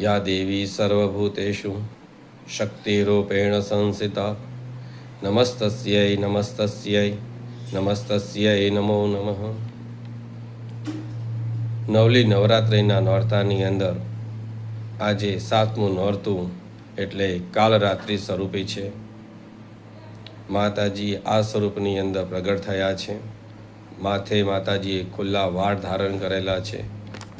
યા દેવી સર્વભૂતેષુ શક્તિરૂપેણ સંસ્થિતા નમસ્તસ્યય નમસ્તસ્યય નમસ્તસ્યય નમો નમઃ નવલી નવરાત્રિના નોરતાની અંદર આજે સાતમું નોરતું એટલે કાલ રાત્રિ સ્વરૂપે છે. માતાજી આ સ્વરૂપની અંદર પ્રગટ થયા છે. માથે માતાજીએ ખુલ્લા વાળ ધારણ કરેલા છે.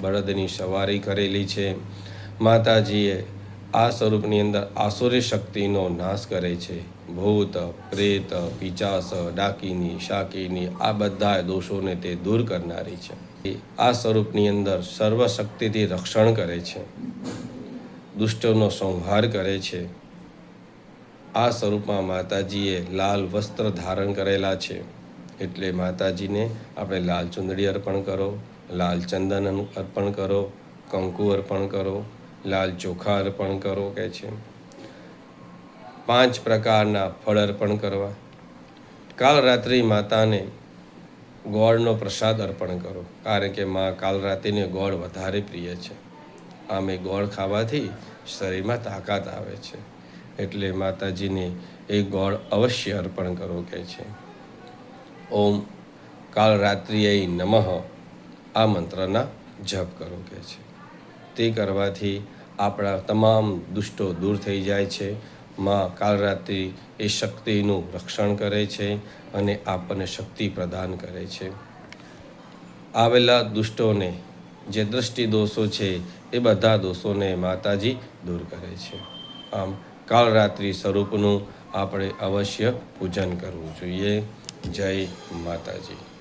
બળદની સવારી કરેલી છે. માતાજીએ આ સ્વરૂપની અંદર આસુરી શક્તિનો નાશ કરે છે. ભૂત, પ્રેત, પિચાસ, ડાકીની, શાકીની આ બધા દોષોને તે દૂર કરનારી છે. આ સ્વરૂપની અંદર સર્વશક્તિથી રક્ષણ કરે છે. દુષ્ટોનો સંહાર કરે છે. આ સ્વરૂપમાં માતાજીએ લાલ વસ્ત્ર ધારણ કરેલા છે. એટલે માતાજીને આપણે લાલ ચુંદડી અર્પણ કરો, લાલ ચંદન અર્પણ કરો, કંકુ અર્પણ કરો લાલ ચોખા અર્પણ કરો કે છે. પાંચ પ્રકારના ફળ અર્પણ કરવા. કાલ રાત્રિ માતાને ગોળનો પ્રસાદ અર્પણ કરો, કારણ કે મા કાલ રાત્રિને ગોળ વધારે પ્રિય છે. આમે ગોળ ખાવાથી શરીરમાં તાકાત આવે છે. એટલે માતાજીને એ ગોળ અવશ્ય અર્પણ કરો કે છે. ઓમ કાલ રાત્રિએ નમઃ. આ મંત્રના જપ કરો કે છે. તે કરવાથી આપણા તમામ દુષ્ટો દૂર થઈ જાય છે. માં કાલરાત્રિ એ શક્તિનું રક્ષણ કરે છે અને આપણને શક્તિ પ્રદાન કરે છે. આવેલા દુષ્ટોને જે દ્રષ્ટિ દોષો છે એ બધા દોષોને માતાજી દૂર કરે છે. આમ કાલરાત્રિ સ્વરૂપનું આપણે અવશ્ય પૂજન કરવું જોઈએ. જય માતાજી.